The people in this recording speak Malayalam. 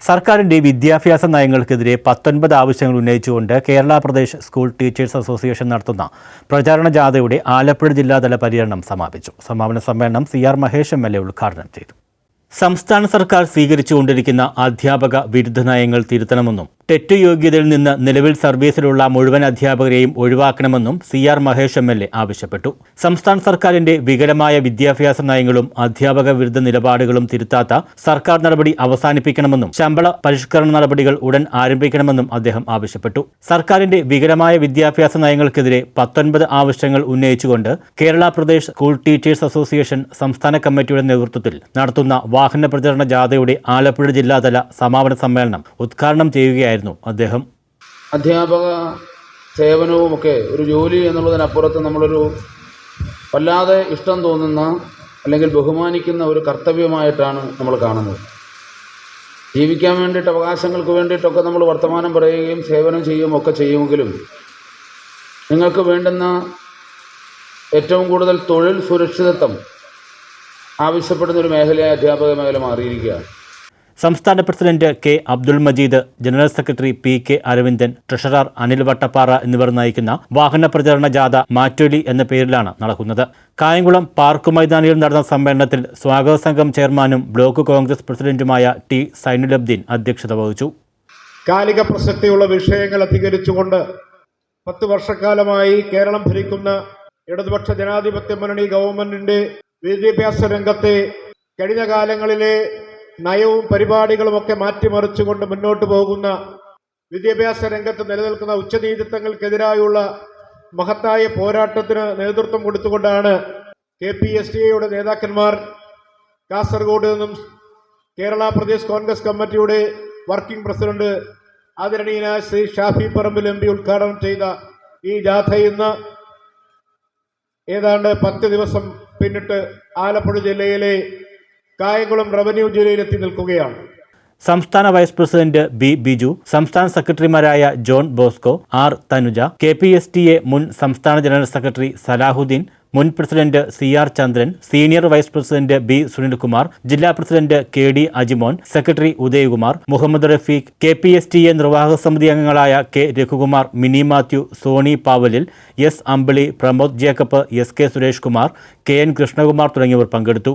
സർക്കാരിന്റെ വിദ്യാഭ്യാസ നയങ്ങൾക്കെതിരെ പത്തൊൻപത് ആവശ്യങ്ങൾ ഉന്നയിച്ചുകൊണ്ട് Kerala Pradesh school teachers association നടത്തുന്ന പ്രചാരണ ജാഥയുടെ ആലപ്പുഴ ജില്ലാതല പര്യടനം സമാപിച്ചു. സമാപന സമ്മേളനം C R Mahesh M L A ഉദ്ഘാടനം ചെയ്തു. സംസ്ഥാന സർക്കാർ സ്വീകരിച്ചുകൊണ്ടിരിക്കുന്ന അധ്യാപക വിരുദ്ധ നയങ്ങൾ തിരുത്തണമെന്നും ടെറ്റ് യോഗ്യതയിൽ നിന്ന് നിലവിൽ സർവീസിലുള്ള മുഴുവൻ അധ്യാപകരെയും ഒഴിവാക്കണമെന്നും C R Mahesh M L A ആവശ്യപ്പെട്ടു. സംസ്ഥാന സർക്കാരിന്റെ വികലമായ വിദ്യാഭ്യാസ നയങ്ങളും അധ്യാപക വിരുദ്ധ നിലപാടുകളും തിരുത്താത്ത സർക്കാർ നടപടി അവസാനിപ്പിക്കണമെന്നും ശമ്പള പരിഷ്കരണ നടപടികൾ ഉടൻ ആരംഭിക്കണമെന്നും അദ്ദേഹം ആവശ്യപ്പെട്ടു. സർക്കാരിന്റെ വികലമായ വിദ്യാഭ്യാസ നയങ്ങൾക്കെതിരെ പത്തൊൻപത് ആവശ്യങ്ങൾ ഉന്നയിച്ചുകൊണ്ട് Kerala Pradesh school teachers association സംസ്ഥാന കമ്മിറ്റിയുടെ നേതൃത്വത്തിൽ നടത്തുന്ന വാഹന പ്രചരണ ജാഥയുടെ ആലപ്പുഴ ജില്ലാതല സമാപന സമ്മേളനം ഉദ്ഘാടനം ചെയ്യുകയായിരുന്നു അദ്ദേഹം. അധ്യാപക സേവനവും ഒക്കെ ഒരു ജോലി എന്നുള്ളതിനപ്പുറത്ത് നമ്മളൊരു വല്ലാതെ ഇഷ്ടം തോന്നുന്ന അല്ലെങ്കിൽ ബഹുമാനിക്കുന്ന ഒരു കർത്തവ്യമായിട്ടാണ് നമ്മൾ കാണുന്നത്. ജീവിക്കാൻ വേണ്ടിയിട്ട് അവകാശങ്ങൾക്ക് വേണ്ടിയിട്ടൊക്കെ നമ്മൾ വർത്തമാനം പറയുകയും സേവനം ചെയ്യുകയും ഒക്കെ ചെയ്യുമെങ്കിലും നിങ്ങൾക്ക് വേണ്ടുന്ന ഏറ്റവും കൂടുതൽ തൊഴിൽ സുരക്ഷിതത്വം ആവശ്യപ്പെടുന്ന ഒരു മേഖലയായ അധ്യാപക മേഖല മാറിയിരിക്കുകയാണ്. സംസ്ഥാന president K Abdul Majeed general secretary P K Aravindan treasurer Anil Vattappara എന്നിവർ നയിക്കുന്ന വാഹന പ്രചരണ ജാഥ മാറ്റൊലി എന്ന പേരിലാണ് നടക്കുന്നത്. കായംകുളം പാർക്ക് മൈതാനിയിൽ നടന്ന സമ്മേളനത്തിൽ സ്വാഗത സംഘം ചെയർമാനും ബ്ലോക്ക് കോൺഗ്രസ് പ്രസിഡന്റുമായ ടി സൈനുലബ്ദീൻ അധ്യക്ഷത വഹിച്ചു. കാലിക പ്രസക്തിയുള്ള വിഷയങ്ങൾ അധികരിച്ചുകൊണ്ട് പത്ത് വർഷക്കാലമായി കേരളം ഭരിക്കുന്ന ഇടതുപക്ഷ ജനാധിപത്യ മുന്നണി ഗവൺമെന്റിന്റെ വിദ്യാഭ്യാസ രംഗത്തെ കഴിഞ്ഞ കാലങ്ങളിലെ നയവും പരിപാടികളും ഒക്കെ മാറ്റിമറിച്ചുകൊണ്ട് മുന്നോട്ട് പോകുന്ന വിദ്യാഭ്യാസ രംഗത്ത് നിലനിൽക്കുന്ന ഉച്ചനീതിത്വങ്ങൾക്കെതിരായുള്ള മഹത്തായ പോരാട്ടത്തിന് നേതൃത്വം കൊടുത്തുകൊണ്ടാണ് കെ പി എസ് ടി നേതാക്കന്മാർ കാസർഗോഡ് നിന്നും കേരള പ്രദേശ് കോൺഗ്രസ് കമ്മിറ്റിയുടെ വർക്കിംഗ് പ്രസിഡന്റ് ആദരണീയനായ ശ്രീ ഷാഫി പറമ്പിൽ എം പി ഉദ്ഘാടനം ചെയ്ത ഈ ജാഥ ഇന്ന് ഏതാണ്ട് പത്ത് ദിവസം പിന്നിട്ട് ആലപ്പുഴ ജില്ലയിലെ കായംകുളം റവന്യൂ ജില്ലയിൽ എത്തി നിൽക്കുകയാണ്. സംസ്ഥാന വൈസ് പ്രസിഡന്റ് ബി ബിജു സംസ്ഥാന സെക്രട്ടറിമാരായ John Bosco R Thanuja K P S T A മുൻ സംസ്ഥാന ജനറൽ സെക്രട്ടറി സലാഹുദ്ദീൻ മുൻ president C R Chandran senior vice president B Sunilkumar ജില്ലാ president K D Ajimon secretary Udayakumar Muhammad Rafeeq K P S T A നിർവാഹക സമിതി അംഗങ്ങളായ K Raghukumar Mini Mathew Soni Pavalil S Ambili Pramod Jacob S K Suresh Kumar K N Krishnakumar തുടങ്ങിയവർ പങ്കെടുത്തു.